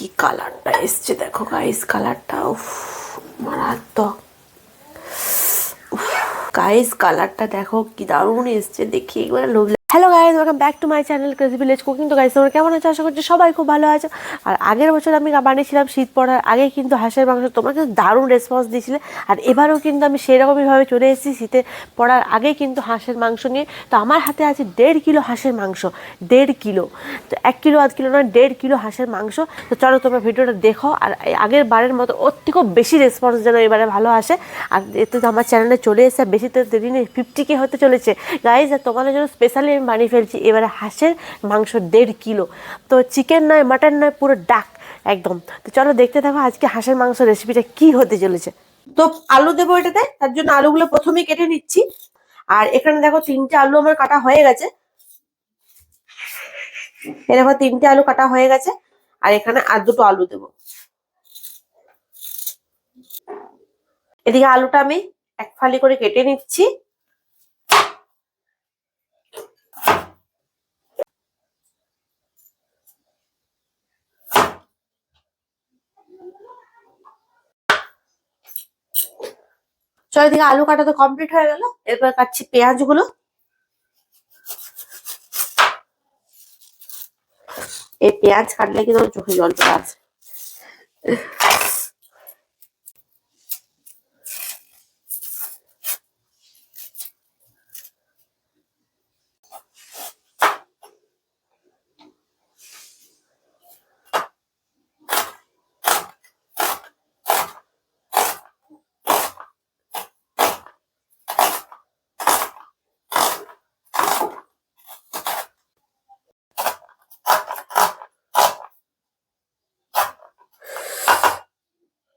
কি কালারটা এসছে? দেখো গাইস কালারটা, উফ, মারাত্মক। গাইস কালারটা দেখো কি দারুণ এসছে, দেখি একবার লোভ hello guys welcome back to my channel crazy village cooking তো গাইজ তোমরা কেমন আছো? আশা করছি সবাই খুব ভালো আছো। আর আগের বছর আমি বানিয়েছিলাম শীত পড়ার আগে কিন্তু হাঁসের মাংস, তোমরা কিন্তু দারুণ রেসপন্স দিয়েছিলে। আর এবারও কিন্তু আমি সেরকমইভাবে চলে এসেছি শীতে পড়ার আগে কিন্তু হাঁসের মাংস নিয়ে। তো আমার হাতে আছে দেড় কিলো হাঁসের মাংস, দেড় কিলো। তো এক কিলো, আধ কিলো নয়, দেড় কিলো হাঁসের মাংস। তো চলো তোমরা ভিডিওটা দেখো। আর আগের বারের মতো ওর থেকেও বেশি রেসপন্স যেন এবারে ভালো আসে। আর এতে তো আমার চ্যানেলে চলে এসে বেশি তো দেরি নেই ফিফটি কে হতে চলেছে। গাইজ আর তোমাদের জন্য স্পেশালি আমি বানিয়ে ফেলছি। এবারে হাঁসের মাংস দেড় কিলো। তো চিকেন নয় মাটন নয় পুরো ডাক একদম। তো চলো দেখতে থাকো আজকে হাঁসের মাংস রেসিপিটা কি হতে চলেছে। তো আলু দেবো এটাতে, তার জন্য আলুগুলো প্রথমেই কেটে নিচ্ছি। আর এখানে দেখো তিনটে আলু আমার কাটা হয়ে গেছে। এ দেখো তিনটে আলু কাটা হয়ে গেছে। আর এখানে আর দুটো আলু দেবো। এদিকে আলুটা আমি এক ফালি করে কেটে নিচ্ছি। চলো এদিকে আলু কাটা তো কমপ্লিট হয়ে গেল। এরপর কাটছি পেঁয়াজগুলো এই পেঁয়াজ কাটলে কিন্তু চোখে জল চলে আসে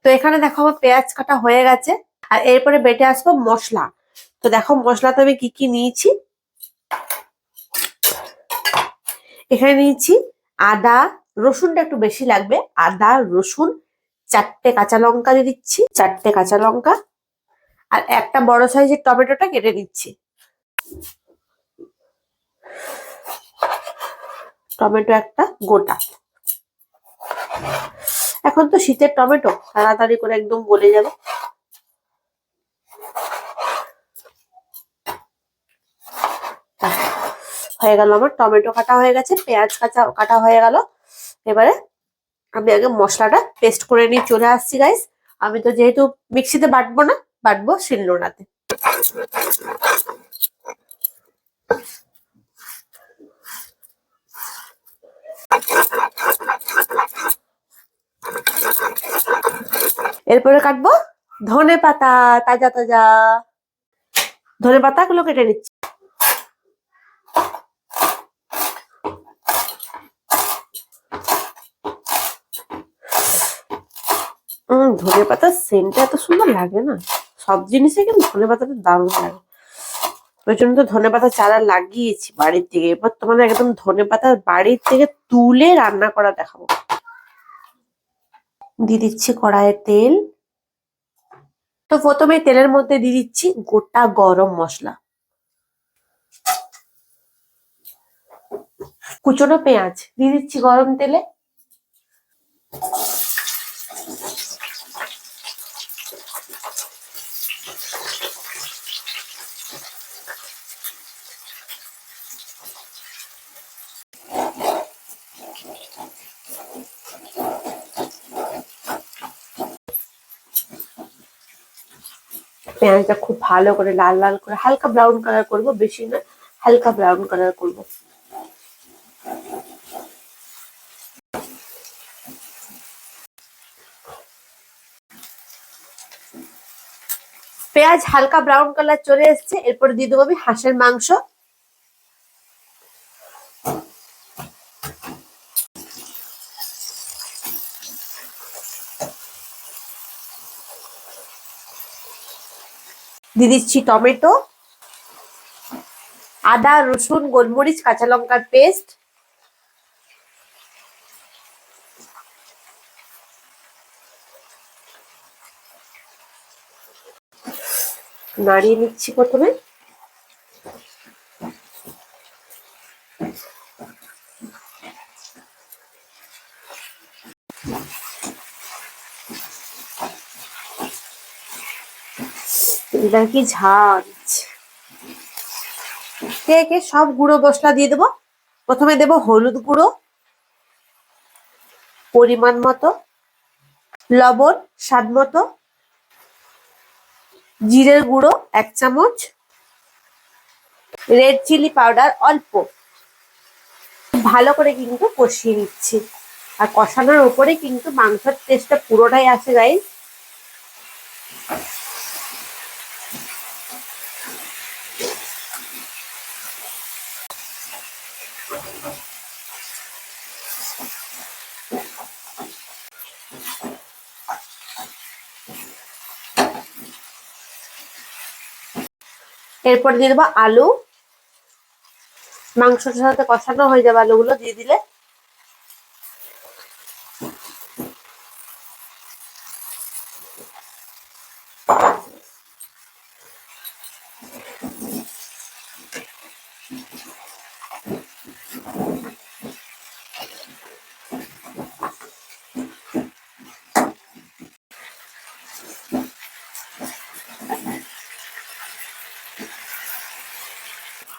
তো এখানে দেখো আমার পেঁয়াজ কাটা হয়ে গেছে, আর এরপরে বেটে আসব মশলা। তো দেখো মশলাতে আমি কি কি নিয়েছি? এখানে নিয়েছি আদা, রসুনটা একটু বেশি লাগবে। আদা, রসুন, চারটে কাঁচা লঙ্কা দিয়ে দিচ্ছি, চারটে কাঁচা লঙ্কা, আর একটা বড় সাইজের টমেটোটা কেটে দিচ্ছি টমেটো একটা গোটা। এখন তো শীতের টমেটো, তাড়াতাড়ি করে একদম গলে যাবে। হয়ে গেল আমার, টমেটো কাটা হয়ে গেছে, পেঁয়াজ কাঁচা কাটা হয়ে গেল। এবারে আমি আগে মশলাটা পেস্ট করে নিয়ে চলে আসছি গাইস আমি তো যেহেতু মিক্সিতে বাটবো না, বাটবো শিলনোড়াতে। এরপরে কাটবো ধনে পাতা, তাজা তাজা। ধনে পাতা গুলো কেটে নিচ্ছি। ধনে পাতার সেন্টটা এত সুন্দর লাগে না। সব জিনিসে কিন্তু ধনে পাতাটা দারুণ লাগে। ওই জন্য তো ধনে পাতা চারা লাগিয়েছি বাড়ির থেকে। এবার তোমাদের একদম ধনে পাতা বাড়ির থেকে তুলে রান্না করা দেখাবো। দিয়ে দিচ্ছি কড়াইয়ের তেল। তো প্রথমে তেলের মধ্যে দিয়ে দিচ্ছি গোটা গরম মশলা। কুচনো পেঁয়াজ দিয়ে দিচ্ছি গরম তেলে। পেঁয়াজটা খুব ভালো করে লাল লাল করে হালকা ব্রাউন কালার করব, বেশি না, হালকা ব্রাউন কালার করব। পেঁয়াজ হালকা ব্রাউন কালার চলে এসছে, এরপরে দিয়ে দেবো আমি হাঁসের মাংস। দিয়ে দিচ্ছি টমেটো আদা রসুন গোলমরিচ কাঁচা লঙ্কার পেস্ট নাড়িয়ে নিচ্ছি প্রথমে। এটা কি ঝাঁজ? কে সব গুঁড়ো মশলা দিয়ে দেবো। প্রথমে দেব হলুদ গুঁড়ো, পরিমাণ মতো, লবণ, স্বাদ মতো, জিরের গুঁড়ো, এক চামচ, রেড চিলি পাউডার অল্প। ভালো করে কিন্তু কষিয়ে নিচ্ছি। আর কষানোর উপরে কিন্তু মাংসের টেস্টটা পুরোটাই আসে গাইস এরপর দিয়ে দেবো আলু। মাংসটার সাথে কষানো হয়ে যাবে আলুগুলো দিয়ে দিলে।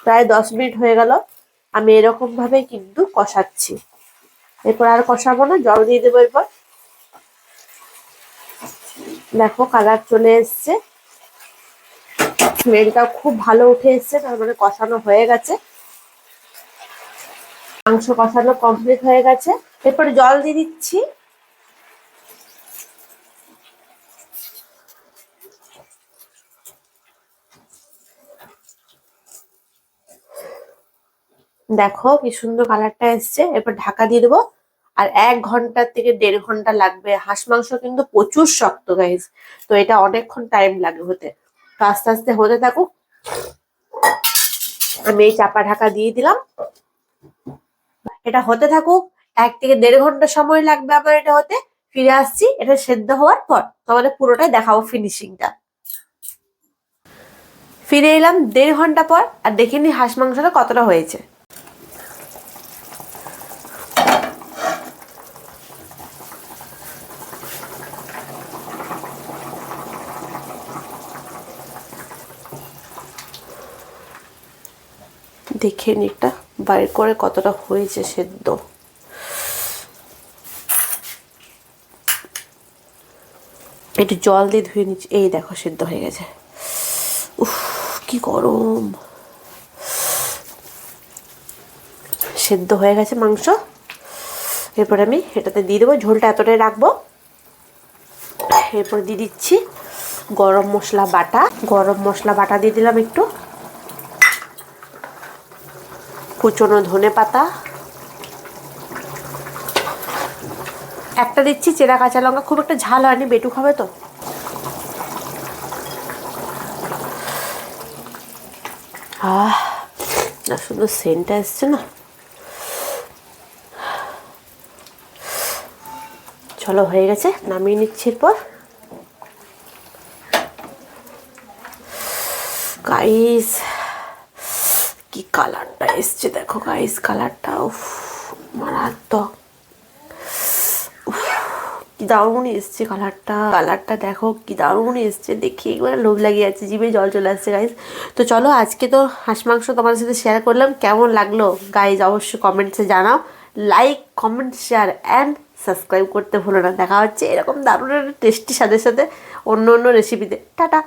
প্রায় দশ মিনিট হয়ে গেল। আমি এরকম ভাবে কিন্তু কষাচ্ছি। এরপর আর কষাবো না, জল দিয়ে দেবো এরপর দেখো কালার চলে এসছে। স্মেলটাও খুব ভালো উঠে এসছে, তার মানে কষানো হয়ে গেছে। মাংস কষানো কমপ্লিট হয়ে গেছে। এরপর জল দিয়ে দিচ্ছি। দেখো কি সুন্দর কালারটা এসছে। এরপর ঢাকা দিয়ে দেবো। আর এক ঘণ্টা থেকে দেড় ঘণ্টা লাগবে। হাঁস মাংস কিন্তু প্রচুর শক্ত গাইজ তো এটা অনেকক্ষণ টাইম লাগে হতে। তো আস্তে আস্তে হতে থাকুক। আমি এই চাপা ঢাকা দিয়ে দিলাম। এটা হতে থাকুক। এক থেকে দেড় ঘণ্টা সময় লাগবে আমার এটা হতে। ফিরে আসছি। এটা সেদ্ধ হওয়ার পর তোমাদের পুরোটাই দেখাবো ফিনিশিংটা ফিরে এলাম দেড় ঘণ্টা পর। আর দেখে নি হাঁস মাংসটা কতটা হয়েছে। দেখে নি এটা বাইর করে কতটা হয়েছে সেদ্ধ। একটু জল দিয়ে ধুয়ে নিচ্ছি। এই দেখো, সেদ্ধ হয়ে গেছে। উফ, কি গরম। সেদ্ধ হয়ে গেছে মাংস। এরপর আমি এটাতে দিয়ে দেবো। ঝোলটা এতটাই রাখব। এরপর দিয়ে দিচ্ছি গরম মশলা বাটা। গরম মশলা বাটা দিয়ে দিলাম একটু। কুচনো ধনে পাতা। একটা দিচ্ছি চেরা কাঁচা লঙ্কা। খুব একটা ঝাল হয়নি, বেটু খাবে তো? আহ, না শুধু সেন্টটা এসছে না। চলো, হয়ে গেছে, নামিয়ে নিচ্ছি এরপর। গাইস কি কালারটা এসছে? দেখো গাইস কালারটা, উফ, মারাত্মক। কি দারুণ এসছে কালারটা। কালারটা দেখো, কি দারুণ এসছে। দেখি একবার লোভ লাগিয়ে যাচ্ছে, জিভে জল চলে আসছে গাইস তো চলো আজকে তো হাঁস মাংস তোমাদের সাথে শেয়ার করলাম। কেমন লাগল গাইজ অবশ্যই কমেন্টসে জানাও। Like comment share and subscribe করতে ভুলো না। দেখা হচ্ছে এরকম দারুণ একটা টেস্টি সাথে সাথে অন্য অন্য রেসিপিতে টাটা!